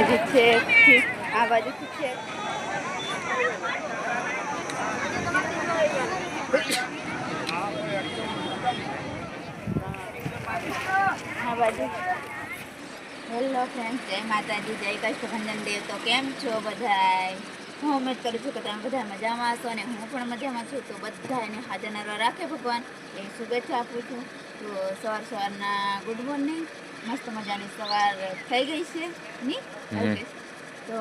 હજી છેકથી આ બાજુથી છે. આ બાજુ. હેલો ફ્રેન્ડ જય માતાજી, જય કષ્ટભંજન દેવ તો કેમ છો બધાય? હું ઉમેદ કરું છું કે તમે બધા મજામાં હશો અને હું પણ મજામાં છું. તો બધા એને હાજર રાખે ભગવાન. એ શુભેચ્છા આપું છું. તો સવાર સવારના ગુડ મોર્નિંગ. મસ્ત મજાની સવાર થઈ ગઈ છે. ની. તો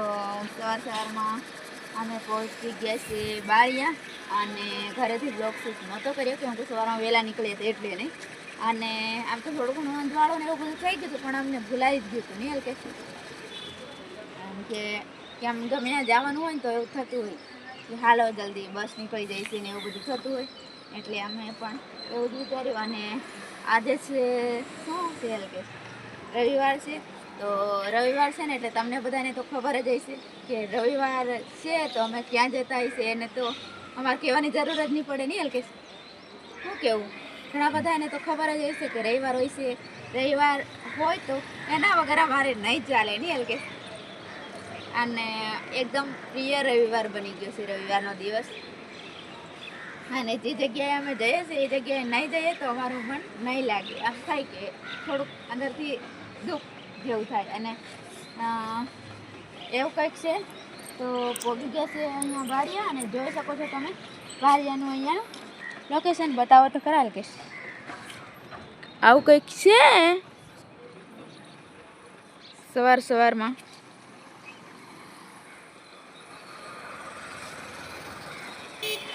સવાર સવારમાં અમે પહોંચી ગયા છીએ બાળિયા અને ઘરેથી બ્લોગ શૂટ નહોતો કર્યો કે હું તો સવારમાં વહેલા નીકળી હતી એટલે નહીં. અને આમ તો થોડું ઘણું અંધવાળો ને એવું બધું થઈ ગયું હતું પણ અમને ભૂલાઈ જ ગયું હતું નહીં કે કારણ કે કે આમ ગમે ત્યાં જવાનું હોય ને તો એવું થતું હોય. કે હાલો જલ્દી બસ નીકળી જાય છે ને એવું બધું થતું હોય. એટલે અમે પણ એવું જ વિચાર્યું. અને આજે છે શું તેલ કે રવિવાર છે, તો રવિવાર છે ને એટલે તમને બધાને તો ખબર જ હશે કે રવિવાર છે, તો અમે ક્યાં જતા હશે એને તો અમારે કહેવાની જરૂર જ નહીં પડે નહીં હલકે શું કહેવું ઘણા બધાને તો ખબર જ હશે કે રવિવાર હોય છે. રવિવાર હોય તો એના વગર અમારે નહીં ચાલે નહીં હલકે અને એકદમ પ્રિય રવિવાર બની ગયો છે, રવિવારનો દિવસ. અને જે જગ્યાએ અમે જઈએ છીએ, એ જગ્યાએ નહીં જઈએ તો અમારું મન નહીં લાગે. આમ થાય કે થોડુંક અંદરથી દુઃખ જેવું થાય. અને એવું કંઈક છે, તો પોગી ગયા છે અહીંયા વારિયા અને જોઈ શકો છો તમે વારિયાનું અહીંયા લોકેશન બતાવો તો ખરા કે આવું કંઈક છે? સવાર સવારમાં.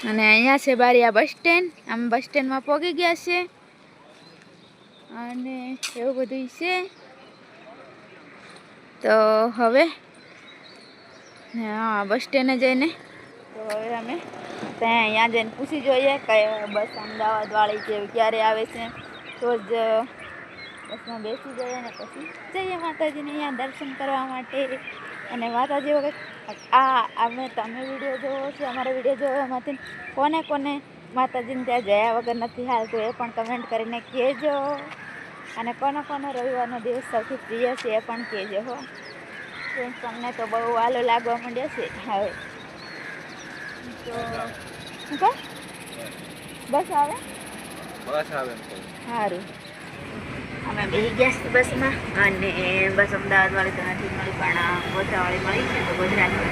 અને અહીંયા છે બારિયા બસ સ્ટેન્ડ. આમ બસ સ્ટેન્ડમાં પહોંચી ગયા છે. અને એવું બધું છે. તો હવે હા, બસ સ્ટેન્ડે જઈને. તો હવે અમે ત્યાં અહીંયા જઈને પૂછી જોઈએ કે બસ અમદાવાદ વાળી કે ક્યારે આવે છે. તો જ બસમાં બેસી જઈએ ને પછી જઈએ માતાજીને અહીંયા દર્શન કરવા માટે. અને માતાજી વખત આ અમે તમે વીડિયો જોવો છો અમારા વીડિયો જોવો એમાંથી કોને કોને માતાજીને ત્યાં જયા વગર નથી હાલતું એ પણ કમેન્ટ કરીને કહેજો. અને કોનો કોનો રવિવારનો દિવસ સૌથી પ્રિય છે એ પણ કહેજો હો. ફ્રેન્ડ તમને તો બહુ વાલો લાગવા માંડ્યો છે. હવે તો બસ આવે બસ આવે સારું અમે બે ગયા છીએ બસમાં અને બસ અમદાવાદ વાળી તો નથી મળી પણ ગોધરાવાળી મળી છે, તો ગોધરાની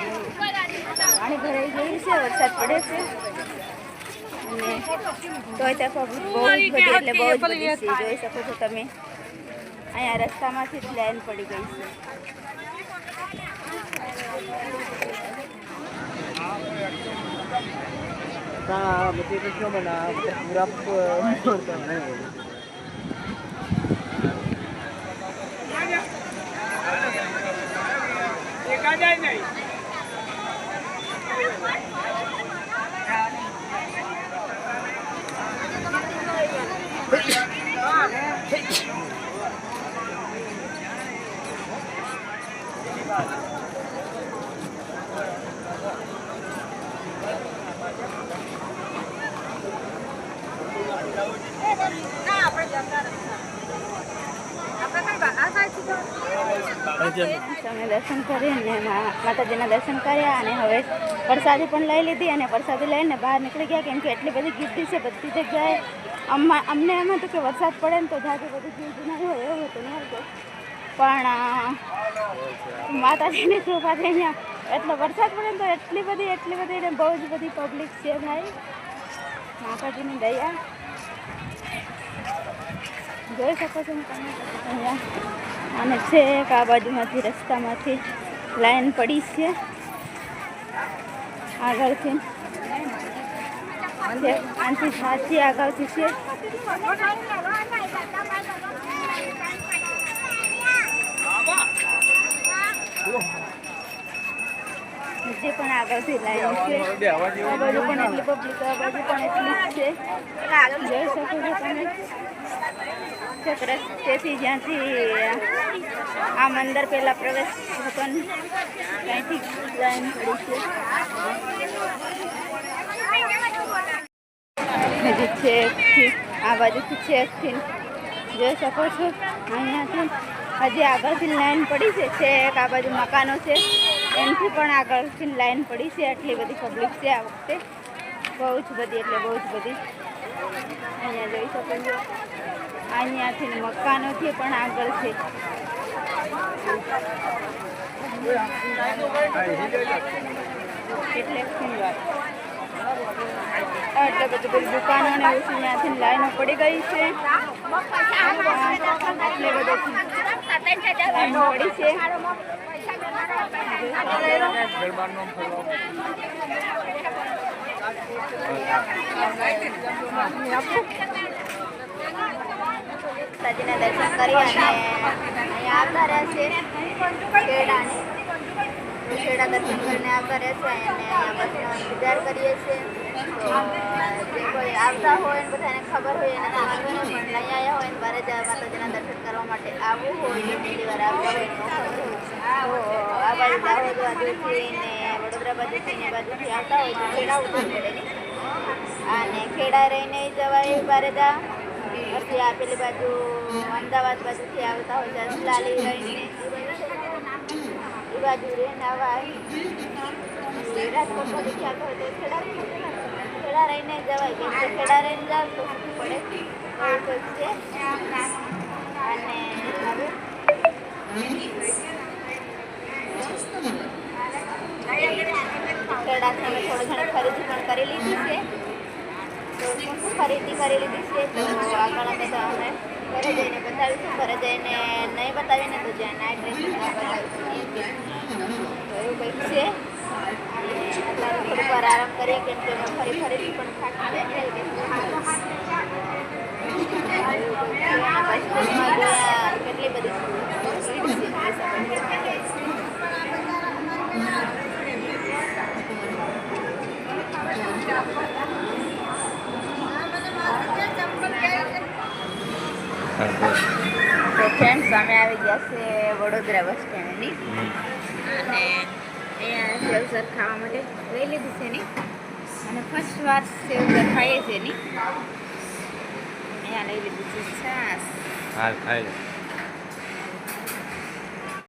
પાણી ભરાઈ ગયું છે વરસાદ પડે છે અને જોઈ ત્યાં પબ્લિક બહુ જ બધી એટલે બહુ જ બધી છે જોઈ શકો છો તમે. અહીંયા રસ્તામાંથી જ લાઈન પડી ગઈ છે. हाँ मुझे तो क्यों बना पूरा छोड़ता नहीं અમે દર્શન કરીને માતાજીના દર્શન કર્યા અને હવે પ્રસાદી પણ લઈ લીધી અને પ્રસાદી લઈને બહાર નીકળી ગયા કેમ એટલી બધી ગીર્દી છે, બધી જગ્યાએ અમને એમ હતું કે વરસાદ પડે ને તો જાજુ બધી ગીર્દી નહીં હોય એવું પણ માતાજીની કૃપાથી અહીંયા એટલો વરસાદ પડે ને તો એટલી બધી એટલી બધી બહુ જ બધી પબ્લિક છે ભાઈ. માતાજીની દયા. જોઈ શકો છો તમે? અહીંયા અને છે એક આ બાજુમાંથી રસ્તામાંથી લાઈન પડી છે. આગળથી. આનાથી સાચી આગળથી છે. નીચે પણ આગળથી લાઈન છે. આ બાજુ પણ એટલી પબ્લિક આ બાજુ પણ એટલી જ છે. જોઈ શકો છો તમે. છેક રસ્તેથી જ્યાંથી આ મંદિર પહેલાં પ્રવેશ હતો ને ત્યાંથી લાઈન પડી છે. હજી છેકથી આ બાજુથી છેકથી જોઈ શકો છો, અહીંયાથી. હજી આગળથી લાઈન પડી છે છેક આ બાજુ મકાનો છે. એનાથી પણ આગળથી લાઈન પડી છે આટલી બધી પબ્લિક છે આ વખતે. બહુ જ બધી એટલે બહુ જ બધી. અહીંયા જોઈ શકો છો. અહીંયાથી મકાનોથી પણ આગળ છે. એટલે એટલે બધી બધી દુકાનો ને એવું ત્યાંથી લાઈનો પડી ગઈ છે. એટલે લાઈનો પડી છે. માતાજીના દર્શન કરી અને અહીંયા આવતા રહેશે. છે ખેડા દર્શન કરીને આવતા રહ્યા છે અને બસનો ઇંતજાર કરીએ છીએ. જે કોઈ આવતા હોય ને બધાને ખબર હોય એને નહીં પણ નહીં આવ્યા હોય ને મારે જ માતાજીના દર્શન કરવા માટે આવવું હોય પહેલી વાર આવતા હોય આ બાજુથી ને વડોદરા બાજુથી ને બાજુથી આવતા હોય ખેડા ઉતર પડે અને ખેડા રહીને જવાય બારેદા પછી આ પેલી બાજુ અમદાવાદ બાજુથી આવતા હોય લાલી રહીને. એ બાજુ રહીને આવા રાજકોટ આવતા હોય તો ખેડા ખેડા રહીને જવાય કે ખેડા રહીને જાવ તો પડે? છે. અને હવે? ખેડાથી થોડું ઘણી ખરીદી પણ કરી લીધી છે. ખરીદી કરી લીધી છે તો આગળ અમે તો અમે ઘરે જઈને બતાવીશું. ઘરે જઈને નહીં બતાવીને તો જ્યાં નાઇટ ડ્રેસ તો એવું કંઈક છે? અત્યારે થોડીક વાર આરામ કરીએ કેમ કે ફરી ફરીથી પણ થાકી જાય છે એવું કંઈક છે. અને બસ સ્ટેશનમાં ગયા કેટલી બધી ભીડ છે એ સમય તો ફ્રેન્ડ્સ અમે આવી ગયા છે વડોદરા બસ સ્ટેન્ડની. અને અહીંયા સેવસર ખાવા માટે લઈ લીધી છે ને અને ફર્સ્ટ વાર સેવસર ખાઈએ છીએ ને અહીંયા લઈ લીધી છે છાસ હા ખાઈ લે.